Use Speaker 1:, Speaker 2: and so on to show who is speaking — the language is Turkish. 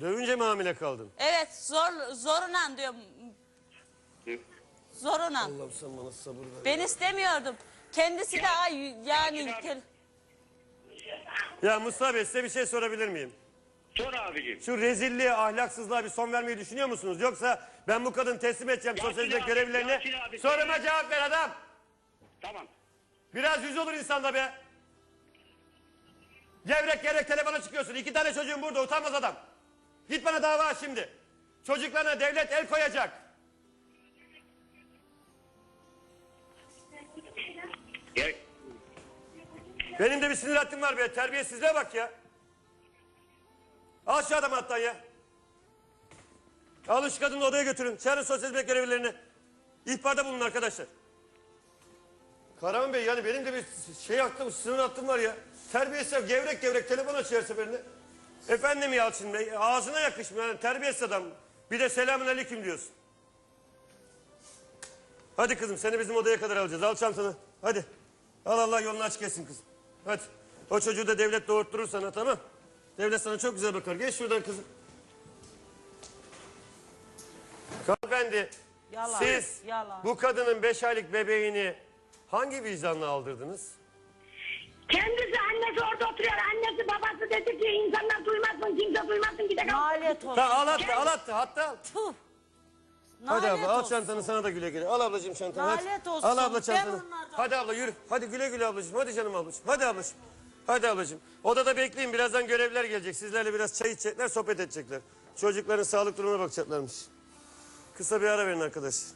Speaker 1: Dövünce mi hamile kaldın?
Speaker 2: Evet zor zoruna diyorum. Zoruna.
Speaker 1: Allah'ım sen bana sabır ver.
Speaker 2: Ben istemiyordum. Kendisi de ay yani
Speaker 1: Ya Mustafa Bey size bir şey sorabilir miyim?
Speaker 3: Sor abicim.
Speaker 1: Şu rezilliğe, ahlaksızlığa bir son vermeyi düşünüyor musunuz? Yoksa ben bu kadını teslim edeceğim
Speaker 3: Yasin
Speaker 1: sosyal hizmet
Speaker 3: abi,
Speaker 1: görevlilerine.
Speaker 3: Yasin abi,
Speaker 1: Soruma cevap ver adam.
Speaker 3: Tamam.
Speaker 1: Biraz yüz olur insanda be. Gevrek gevrek telefona çıkıyorsun. İki tane çocuğun burada utanmaz adam. Git bana dava aç şimdi. Çocuklarına devlet el koyacak.
Speaker 3: Gel.
Speaker 1: Benim de bir sinir hattım var be. Terbiyesizliğe bak ya. Al şu adamı hattan ya. Alın şu kadını odaya götürün. Çağırın sosyal hizmet görevlilerini. İhbarda bulunun arkadaşlar. Karaman Bey yani benim de bir şey hattım, sınır hattım var ya. Terbiyesiz gevrek gevrek telefon açıyor her seferinde. Efendim Yalçın Bey ağzına yakışmıyor yani terbiyesiz adam. Bir de selamun aleyküm diyorsun. Hadi kızım seni bizim odaya kadar alacağız. Al çantanı. Hadi. Al Allah yolunu aç kesin kızım. Hadi. O çocuğu da devlet doğurtturur sana tamam. Devlet sana çok güzel bakar. Geç şuradan kızım. Hanımefendi.
Speaker 2: Yalan,
Speaker 1: Siz
Speaker 2: yalan.
Speaker 1: bu kadının beş aylık bebeğini hangi vicdanla aldırdınız?
Speaker 4: Kendisi annesi orada oturuyor. Annesi
Speaker 2: nalet olsun.
Speaker 1: Ta al hatta al hatta hatta.
Speaker 2: Tuh.
Speaker 1: Hadi
Speaker 2: Nalet
Speaker 1: abla al
Speaker 2: olsun.
Speaker 1: çantanı sana da güle güle. Al ablacığım çantanı hadi.
Speaker 2: Lanet olsun.
Speaker 1: Al abla
Speaker 2: Ben
Speaker 1: çantanı. Hadi abla yürü. Hadi güle güle ablacığım. Hadi canım ablacığım. Hadi ablacığım. Hadi ablacığım. Odada bekleyin. Birazdan görevliler gelecek. Sizlerle biraz çay içecekler, sohbet edecekler. Çocukların sağlık durumuna bakacaklarmış. Kısa bir ara verin arkadaşlar.